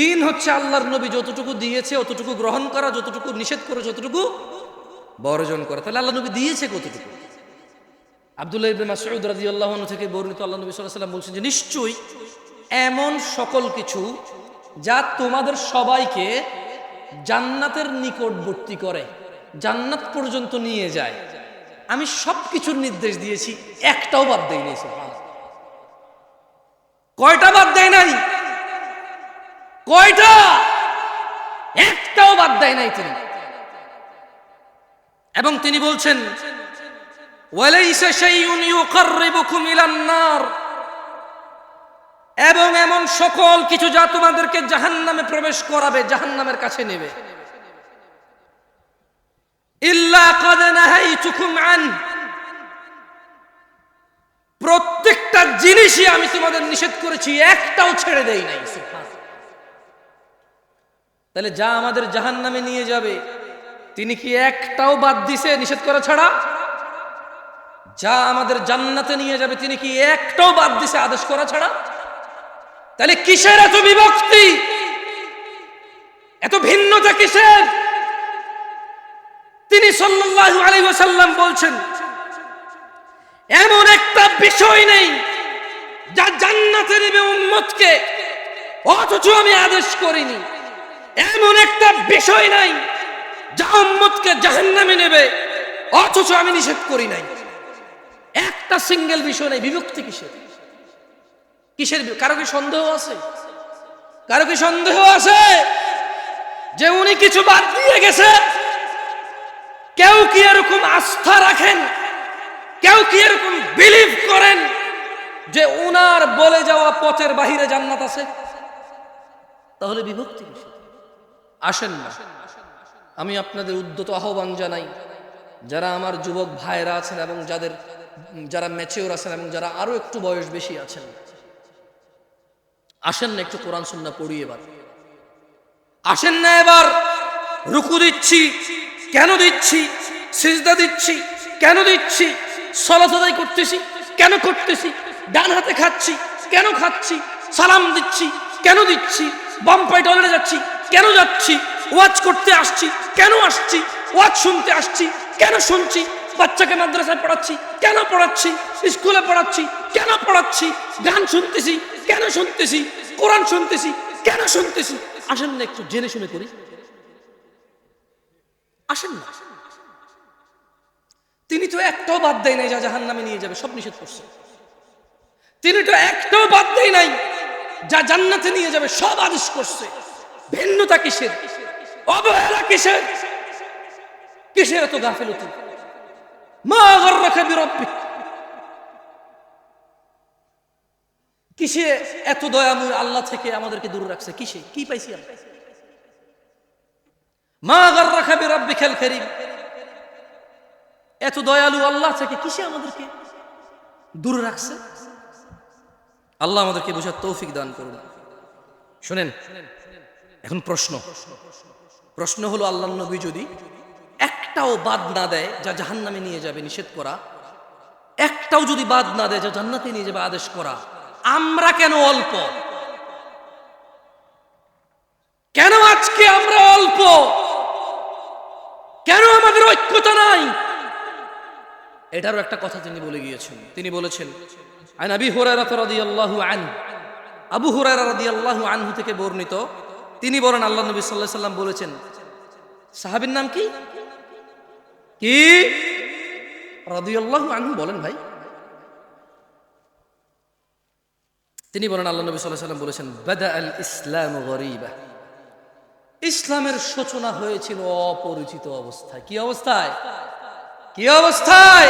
দিন হচ্ছে আল্লাহর নবী যতটুকু দিয়েছে, অতটুকু গ্রহণ করা, যতটুকু নিষেধ করে, যতটুকু বর্জন করা। তাহলে আল্লাহ নবী দিয়েছে কতটুকু? আব্দুল্লাহ ইবনে মাসউদ রাদিয়াল্লাহু আনহু থেকে বর্ণিত আল্লাহ নবী সাল্লাল্লাহু আলাইহি বলছেন যে, নিশ্চয়ই এমন সকল কিছু যা তোমাদের সবাইকে জান্নাতের নিকটবর্তী করে, জান্নাত পর্যন্ত নিয়ে যায়। আমি সব কিছুর নির্দেশ দিয়েছি, একটাও বাদ দেই নাই কয়টা বাদ দেয় নাই? কয়টা? একটাও বাদ দেয় নাই তিনি। এবং তিনি বলছেন এবং এমন সকল কিছু যা তোমাদেরকে জাহান্নামে প্রবেশ করাবে, জাহান্নামের কাছে নেবে। প্রত্যেকটা জিনিসই আমি তোমাদের নিষেধ করেছি, একটাও ছেড়ে দেই নাই। তাহলে যা আমাদের জাহান্নামে নিয়ে যাবে, তিনি কি একটাও বাদ দিছে, নিষেধ করা ছাড়া? যা আমাদের জান্নাতে নিয়ে যাবে, তিনি কি একটাও বাদ দিছে, আদেশ করা ছাড়া? তাহলে কিসের এত বিভক্তি? এত ভিন্নতা কিসের? তিনি সাল্লাল্লাহু আলাইহি বলছেন, এমন একটা বিষয় নেই যা জান্নাতে নেবে উম্মতকে, অথচ আমি আদেশ করিনি। এমন একটা বিষয় নাই যা উম্মতকে জাহান্নামে নেবে, অথচ আমি নিষেধ করি নাই। একটা সিঙ্গেল বিষয় নেই, বিভক্তি কিসের? কিসের কারও কি সন্দেহ আছে? কারও কি সন্দেহ আছে যে উনি কিছু বাদ দিয়ে গেছে? কেউ কি এরকম আস্থা রাখেন? কেউ কি এরকম বিলিভ করেন যে উনার বলে যাওয়া পথের বাহিরে জান্নাত আছে? তাহলে বিভক্তি কিসের? আসেন না। আমি আপনাদের উদ্যত আহ্বান জানাই, যারা আমার যুবক ভাইরা আছেন এবং যাদের, যারা ম্যাচিওর আছেন এবং যারা আরও একটু বয়স বেশি আছেন। আসেন না একটু কোরআন সুন্না পড়ি এবার। আসেন না এবার। রুকু দিচ্ছি। কেন দিচ্ছি? সিজদা দিচ্ছি। কেন দিচ্ছি? সলাত আদায় করতেছি। কেন করতেছি? ডান হাতে খাচ্ছি। কেন খাচ্ছি? সালাম দিচ্ছি। কেন দিচ্ছি? বাম পায়ে টয়লেটে যাচ্ছি। কেন যাচ্ছি? ওয়াজ করতে আসছি, কেন আসছি? ওয়াজ শুনতে আসছি, কেন শুনছি? বাচ্চাকে মাদ্রাসায় পড়াচ্ছি, কেন পড়াচ্ছি? স্কুলে পড়াচ্ছি, কেন পড়াচ্ছি? গান শুনতেছি, কেন শুনতেছি? কোরআন শুনতেছি, কেন শুনতেছি? আসেন না একটু জেনে শুনে করি। আসেন না। তিনি তো একটাও বাদ দেয় নাই, যা জাহান নামে নিয়ে যাবে, সব নিষেধ করছে। তিনি তো একটাও বাদ দেয় নাই, যা জান্নাতে নিয়ে যাবে, সব আদেশ করছে। ভিন্নতা কিসের? অবহেলা কিসের? কিসের এত গাফিলতি? মা গর্রাকা বিরব্বিক। কিসে এত দয়াময় আল্লাহ থেকে আমাদেরকে দূরে রাখছে? কিসে? কি পাইছি মা গর্রাকা বিরব্বিকাল কারীম। এত দয়ালু আল্লাহ থেকে কিসে আমাদেরকে দূর রাখছে? আল্লাহ আমাদেরকে বোঝার তৌফিক দান করুন। শুনেন এখন প্রশ্ন। প্রশ্ন হলো আল্লাহ নবী যদি একটাও বাদ না দেয়, যা জাহান্নামে নিয়ে যাবে নিষেধ করা, একটাও যদি বাদ না দেয়, যা জান্নাতে নিয়ে যাবে আদেশ করা, আমরা কেন অল্প? কেন আজকে আমরা অল্প? কেন আমাদের ঐক্যতা নাই? এটারও একটা কথা তিনি বলে গিয়েছেন। তিনি বলেছেন, আন আবি হুরায়রা রাদিয়াল্লাহু আন আবু হুরায়রা রাদিয়াল্লাহু আনহু থেকে বর্ণিত তিনি বলেন, আল্লাহ নবী আলাইহি সাল্লাম বলেছেন, সাহাবীর নাম কি? কি? রাদিয়াল্লাহু আনহু বলেন ভাই। তিনি বলেন, আল্লাহ নবী আলাইহি সাল্লাম বলেছেন বাদা আল ইসলাম গরিবা। ইসলামের সূচনা হয়েছিল অপরিচিত অবস্থায়। কি অবস্থায়? কি অবস্থায়?